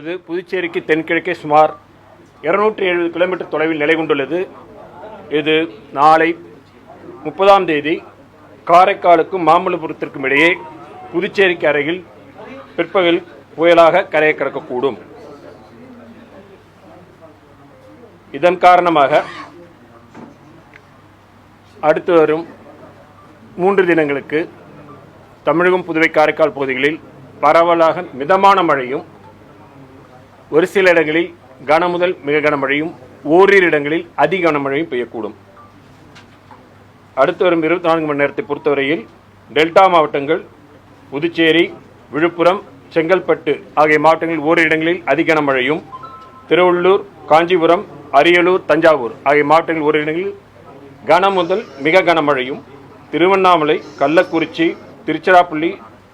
இது புதுச்சேரிக்கு தென்கிழக்கே சுமார் இருநூற்றி எழுபது கிலோமீட்டர் தொலைவில் நிலை கொண்டுள்ளது. இது நாளை முப்பதாம் தேதி காரைக்காலுக்கும் மாமல்லபுரத்திற்கும் இடையே புதுச்சேரிக்கு அருகில் பிற்பகல் புயலாக கரையை கடக்கக்கூடும். இதன் காரணமாக அடுத்து வரும் மூன்று தினங்களுக்கு தமிழகம் புதுவை காரைக்கால் பகுதிகளில் பரவலாக மிதமான மழையும் ஒரு சில இடங்களில் கனமுதல் மிக கனமழையும் ஓரிரு இடங்களில் அதி கனமழையும் பெய்யக்கூடும். அடுத்து வரும் இருபத்தி நான்கு மணி நேரத்தை பொறுத்தவரையில் டெல்டா மாவட்டங்கள் புதுச்சேரி விழுப்புரம் செங்கல்பட்டு ஆகிய மாவட்டங்களில் ஓரிரு இடங்களில் அதி கனமழையும் திருவள்ளூர் காஞ்சிபுரம் அரியலூர் தஞ்சாவூர் ஆகிய மாவட்டங்களில் ஓரிரு இடங்களில் கனமுதல் மிக கனமழையும் திருவண்ணாமலை கள்ளக்குறிச்சி திருச்சிராப்பள்ளி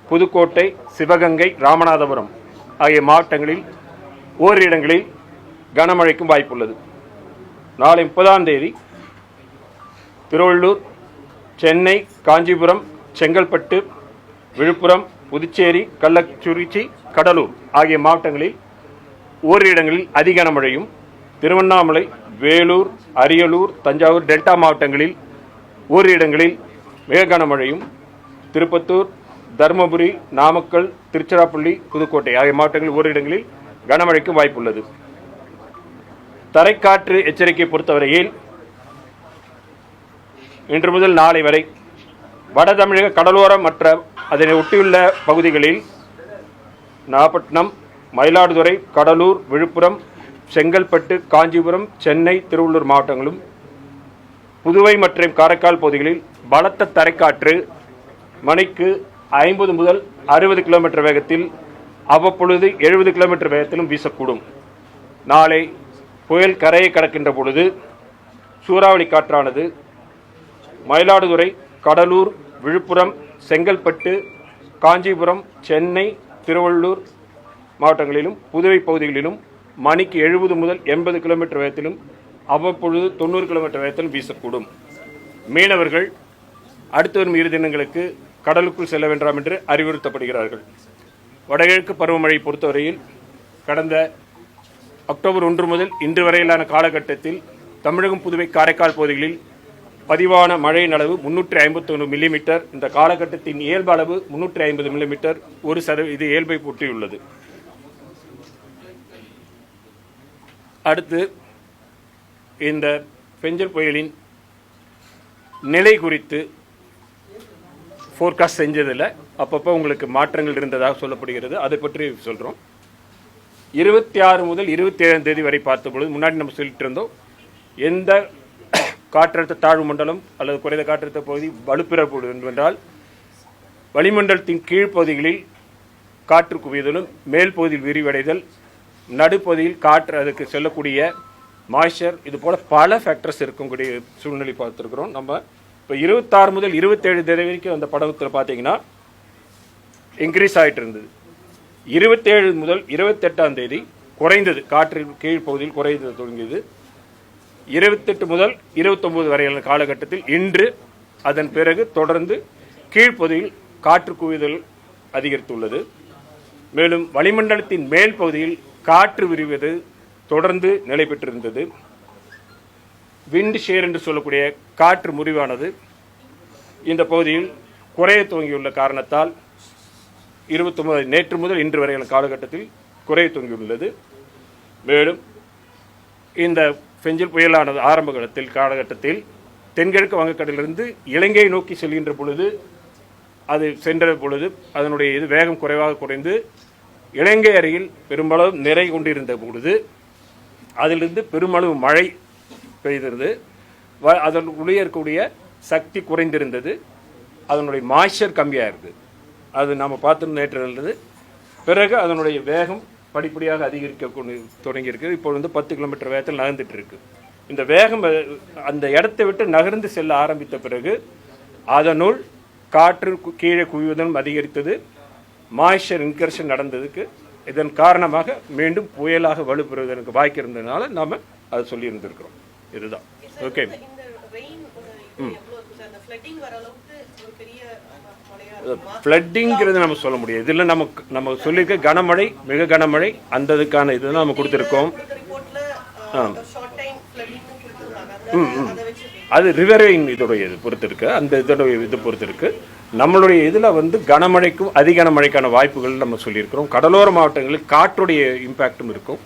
புதுக்கோட்டை சிவகங்கை ராமநாதபுரம் ஆகிய மாவட்டங்களில் ஓரிரு இடங்களில் கனமழைக்கும் வாய்ப்புள்ளது. நாளை முப்பதாம் தேதி திருவள்ளூர் சென்னை காஞ்சிபுரம் செங்கல்பட்டு விழுப்புரம் புதுச்சேரி கள்ளக்குறிச்சி கடலூர் ஆகிய மாவட்டங்களில் ஓரிரு இடங்களில் அதி கனமழையும் திருவண்ணாமலை வேலூர் அரியலூர் தஞ்சாவூர் டெல்டா மாவட்டங்களில் ஓரிரு இடங்களில் மிக கனமழையும் திருப்பத்தூர் தருமபுரி நாமக்கல் திருச்சிராப்பள்ளி புதுக்கோட்டை ஆகிய மாவட்டங்களில் ஓரிரு இடங்களில் கனமழைக்கு வாய்ப்புள்ளது. தரைக்காற்று எச்சரிக்கை பொறுத்தவரையில் இன்று முதல் நாளை வரை வட தமிழக கடலோரம் மற்ற அதனை ஒட்டியுள்ள பகுதிகளில் நாகப்பட்டினம் மயிலாடுதுறை கடலூர் விழுப்புரம் செங்கல்பட்டு காஞ்சிபுரம் சென்னை திருவள்ளூர் மாவட்டங்களும் புதுவை மற்றும் காரைக்கால் பகுதிகளில் பலத்த தரைக்காற்று மணிக்கு ஐம்பது முதல் அறுபது கிலோமீட்டர் வேகத்தில் அவ்வப்பொழுது எழுபது கிலோமீட்டர் வேகத்திலும் வீசக்கூடும். நாளை புயல் கரையை கடக்கின்ற பொழுது சூறாவளி காற்றானது மயிலாடுதுறை கடலூர் விழுப்புரம் செங்கல்பட்டு காஞ்சிபுரம் சென்னை திருவள்ளூர் மாவட்டங்களிலும் புதுவை பகுதிகளிலும் மணிக்கு எழுபது முதல் எண்பது கிலோமீட்டர் வேகத்திலும் அவ்வப்பொழுது தொண்ணூறு கிலோமீட்டர் வேகத்திலும் வீசக்கூடும். மீனவர்கள் அடுத்து வரும் இரு தினங்களுக்கு கடலுக்குள் செல்ல வேண்டாம் என்று அறிவுறுத்தப்படுகிறார்கள். வடகிழக்கு பருவமழை பொறுத்தவரையில் கடந்த அக்டோபர் ஒன்று முதல் இன்று வரையிலான காலகட்டத்தில் தமிழகம் புதுவை காரைக்கால் பகுதிகளில் பதிவான மழையின் அளவு முன்னூற்றி ஐம்பத்தொன்று மில்லிமீட்டர் இந்த காலகட்டத்தின் இயல்பு அளவு முன்னூற்றி ஐம்பது மில்லிமீட்டர் ஒரு சதவீத இது இயல்பை ஒட்டியுள்ளது அடுத்து இந்த பெஞ்சல் புயலின் நிலை குறித்து ஃபோர்காஸ்ட் செஞ்சதில் அப்பப்போ உங்களுக்கு மாற்றங்கள் இருந்ததாக சொல்லப்படுகிறது. அதை பற்றி சொல்கிறோம் இருபத்தி ஆறு முதல் இருபத்தி ஏழாம் தேதி வரை பார்த்த பொழுது முன்னாடி நம்ம சொல்லிட்டு இருந்தோம் எந்த காற்றழுத்த தாழ்வு மண்டலம் அல்லது குறைந்த காற்றழுத்த பகுதி வலுப்பெறப்படும் என்றால் வளிமண்டலத்தின் கீழ்ப்பகுதிகளில் காற்று குவிதலும் மேல் பகுதியில் விரிவடைதல் நடுப்பகுதியில் காற்று அதுக்கு செல்லக்கூடிய மாய்ச்சர் இது போல் பல ஃபேக்டர்ஸ் இருக்கக்கூடிய சூழ்நிலை பார்த்துருக்குறோம். நம்ம இப்போ இருபத்தாறு முதல் இருபத்தேழு தேதி வரைக்கும் அந்த படத்தில் பார்த்தீங்கன்னா இன்க்ரீஸ் ஆகிட்டு இருந்தது இருபத்தேழு முதல் இருபத்தெட்டாம் தேதி குறைந்தது. காற்று கீழ்ப்பகுதியில் குறைந்தது தொடங்கியது. இருபத்தெட்டு முதல் இருபத்தொம்போது வரையிலான காலகட்டத்தில் இன்று அதன் பிறகு தொடர்ந்து கீழ்ப்பகுதியில் காற்று குவிதல் அதிகரித்துள்ளது. மேலும் வளிமண்டலத்தின் மேல் பகுதியில் காற்று விரிவது தொடர்ந்து நிலை பெற்றிருந்தது. விண்ட் ஷேர் என்று சொல்லக்கூடிய காற்று முறிவானது இந்த பகுதியில் குறைய துவங்கியுள்ள காரணத்தால் இருபத்தொம்பது நேற்று முதல் இன்று வரையான காலகட்டத்தில் குறைய தொங்கியுள்ளது மேலும் இந்த பெஞ்சல் புயலானது ஆரம்ப காலத்தில் காலகட்டத்தில் தென்கிழக்கு வங்கக்கடலிலிருந்து இலங்கையை நோக்கி செல்கின்ற பொழுது அது சென்ற பொழுது அதனுடைய இது வேகம் குறைவாக குறைந்து இலங்கை அருகில் பெரும்பளவு நிறை கொண்டிருந்த பொழுது அதிலிருந்து பெருமளவு மழை பெய்திருந்தது. வ- உள்ளே இருக்கக்கூடிய சக்தி குறைந்திருந்தது. அதனுடைய மாய்ச்சர் கம்மியாக இருந்தது அது நம்ம பார்த்து நேற்று இருந்தது. பிறகு அதனுடைய வேகம் படிப்படியாக அதிகரிக்க கொண்டு- தொடங்கியிருக்கு இப்போ வந்து பத்து கிலோமீட்டர் வேகத்தில் நகர்ந்துட்டு இருக்கு. இந்த வேகம் அந்த இடத்தை விட்டு நகர்ந்து செல்ல ஆரம்பித்த பிறகு அதனுள் காற்று கீழே குவிவதும் அதிகரித்தது. மாய்ச்சர் இன்கர்ஷன் நடந்ததுக்கு இதன் காரணமாக மீண்டும் புயலாக வலுப்பெறுவதற்கு வாய்ப்பு இருந்ததுனால நாம அதை சொல்லி இருந்திருக்கிறோம் இதுதான் ஓகே இந்த ஃப்ளட்டிங்கிறது நம்ம சொல்ல முடியாது. இதில் நமக்கு நம்ம சொல்லியிருக்க கனமழை மிக கனமழை அந்த இதுக்கான இதுதான் நம்ம கொடுத்துருக்கோம். ம் ம். டைம் அது ரிவரைன் இதோடைய இது பொறுத்து இருக்கு அந்த இதோடைய இது பொறுத்து இருக்கு நம்மளுடைய இதில் வந்து கனமழைக்கும் அதிக மழைக்கான வாய்ப்புகள் நம்ம சொல்லியிருக்கிறோம். கடலோர மாவட்டங்களில் காற்றுடைய இம்பேக்டும் இருக்கும்.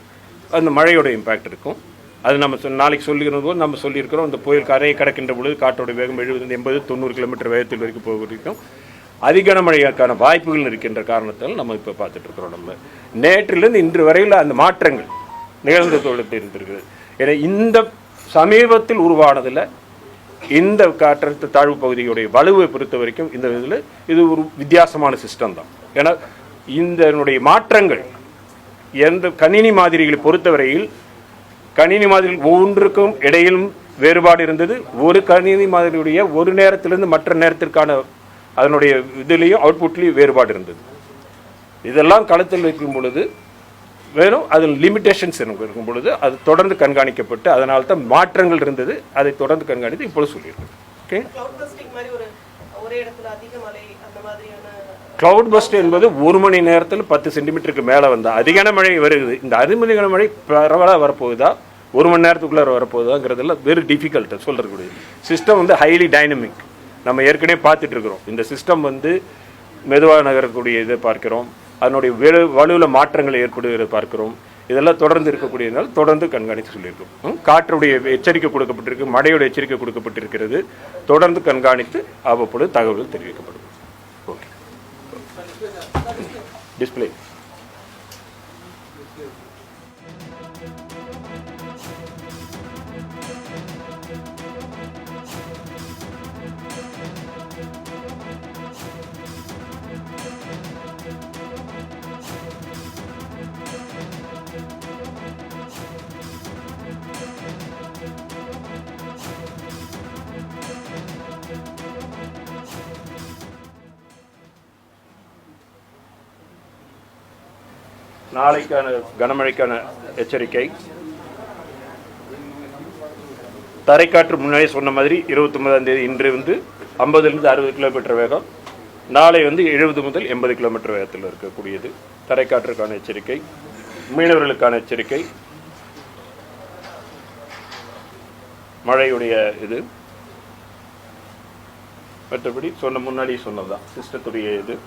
அந்த மழையோட இம்பேக்ட் இருக்கும். அது நம்ம சொ- நாளைக்கு சொல்லிக்கிற போது நம்ம சொல்லியிருக்கிறோம். இந்த புயல் கரையை கடக்கின்ற பொழுது காற்றோட வேகம் எழுபது எண்பது தொண்ணூறு கிலோமீட்டர் வேகத்தில் வரைக்கும் போக வரைக்கும் அதிக கனமழைக்கான வாய்ப்புகள் இருக்கின்ற காரணத்தால் நம்ம இப்போ பார்த்துட்ருக்குறோம் நம்ம. நேற்றிலிருந்து இன்று வரையில் அந்த மாற்றங்கள் நிகழ்ந்து தொழில் இருந்திருக்கிறது. ஏன்னா இந்த சமீபத்தில் உருவானதில் இந்த காற்றழுத்த தாழ்வு பகுதியுடைய வலுவை பொறுத்த வரைக்கும் இந்த இதில் இது ஒரு வித்தியாசமான சிஸ்டம் தான். ஏன்னா இந்த மாற்றங்கள் எந்த கணினி மாதிரிகளை பொறுத்தவரையில் கணினி மாதிரி ஒவ்வொன்றுக்கும் இடையிலும் வேறுபாடு இருந்தது. ஒரு கணினி மாதிரியுடைய ஒரு நேரத்திலிருந்து மற்ற நேரத்திற்கான அதனுடைய இதுலேயும் அவுட்புட்லேயும் வேறுபாடு இருந்தது. இதெல்லாம் களத்தில் வைக்கும் பொழுது வெறும் அதில் லிமிட்டேஷன்ஸ் இருக்கும் பொழுது அது தொடர்ந்து கண்காணிக்கப்பட்டு அதனால தான் மாற்றங்கள் இருந்தது. அதை தொடர்ந்து கண்காணித்து இப்பொழுது சொல்லியிருக்கோம். ஓகே கிளவுட் பஸ்ட் என்பது ஒரு மணி நேரத்தில் பத்து சென்டிமீட்டருக்கு மேலே வந்தால் அதிகான மழை வருது இந்த அதிகன மழை பரவலாக வரப்போகுதா? ஒரு மணி நேரத்துக்குள்ளே வரப்போகுதாங்கிறதெல்லாம் வெரி டிஃபிகல்ட் சொல்கிறது சிஸ்டம் வந்து ஹைலி டைனமிக் நம்ம ஏற்கனவே பார்த்துட்டு இருக்கிறோம். இந்த சிஸ்டம் வந்து மெதுவாக நகரக்கூடிய இதை பார்க்கிறோம். அதனுடைய வலு வலுவில் மாற்றங்கள் ஏற்படுகிறத பார்க்கிறோம். இதெல்லாம் தொடர்ந்து இருக்கக்கூடியதுனால தொடர்ந்து கண்காணித்து சொல்லியிருக்கோம். காற்றுடைய எச்சரிக்கை கொடுக்கப்பட்டிருக்கு மழையோட எச்சரிக்கை கொடுக்கப்பட்டிருக்கிறது. தொடர்ந்து கண்காணித்து அவ்வப்பொழுது தகவல்கள் தெரிவிக்கப்படும். ஓகே. டிஸ்ப்ளே நாளைக்கான கனமழைக்கான எச்சரிக்கை. தரைக்காற்று முன்னாடி சொன்ன மாதிரி இருபத்தொன்பதாம் தேதி இன்று வந்து ஐம்பதுலேருந்து அறுபது கிலோமீட்டர் வேகம். நாளை வந்து எழுபது முதல் எண்பது கிலோமீட்டர் வேகத்தில் இருக்கக்கூடியது. தரைக்காற்றுக்கான எச்சரிக்கை மீனவர்களுக்கான எச்சரிக்கை. மழையுடைய இது. மற்றபடி சொன்ன முன்னாடி சொன்னதுதான். சிஸ்டத்துடைய இது.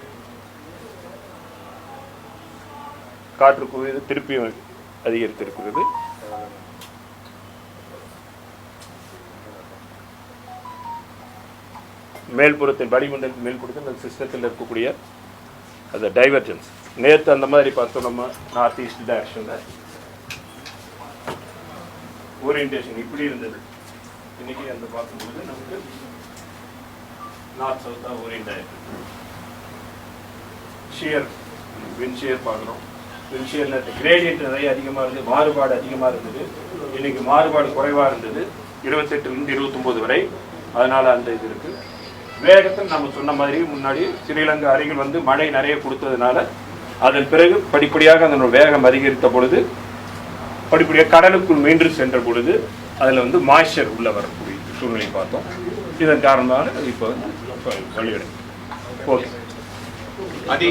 காற்று குவியது திருப்பியும் அதிகரித்திருக்கிறது. மேல்புறத்தில் வளிமண்டல மேல்புறத்தில் அந்த சிஸ்டத்தில் இருக்கக்கூடிய அந்த டைவர்ஜன்ஸ் நேற்று அந்த மாதிரி பார்த்தோம் நம்ம நார்த் ஈஸ்ட் டைரக்ஷனில் ஓரியன்டேஷன் இப்படி இருந்தது. இன்னைக்கு அந்த பார்க்கும்போது நமக்கு நார்த் சவுத்தாக ஓரியன்ட் ஆயிருக்கு. ஷியர் வின் ஷியர் பார்க்குறோம். வின் ஷியரில் கிரேடியன்ட் நிறைய அதிகமாக இருந்தது மாறுபாடு அதிகமாக இருந்தது. இன்னைக்கு மாறுபாடு குறைவாக இருந்தது. இருபத்தெட்டுலேருந்து இருபத்தொம்போது வரை அதனால் அந்த இது இருக்குது வேகத்தில் நம்ம சொன்ன மாதிரி முன்னாடி ஸ்ரீலங்கா அருகில் வந்து மழை நிறைய கொடுத்ததுனால அதன் பிறகு படிப்படியாக அதனோட வேகம் அதிகரித்த பொழுது படிப்படியாக கடலுக்குள் மீண்டும் சென்ற பொழுது அதில் வந்து மாய்ச்சர் உள்ள வரக்கூடிய சூழ்நிலை பார்த்தோம். இதன் காரணமாக இப்போ வந்து வழியடை ஓகே அதே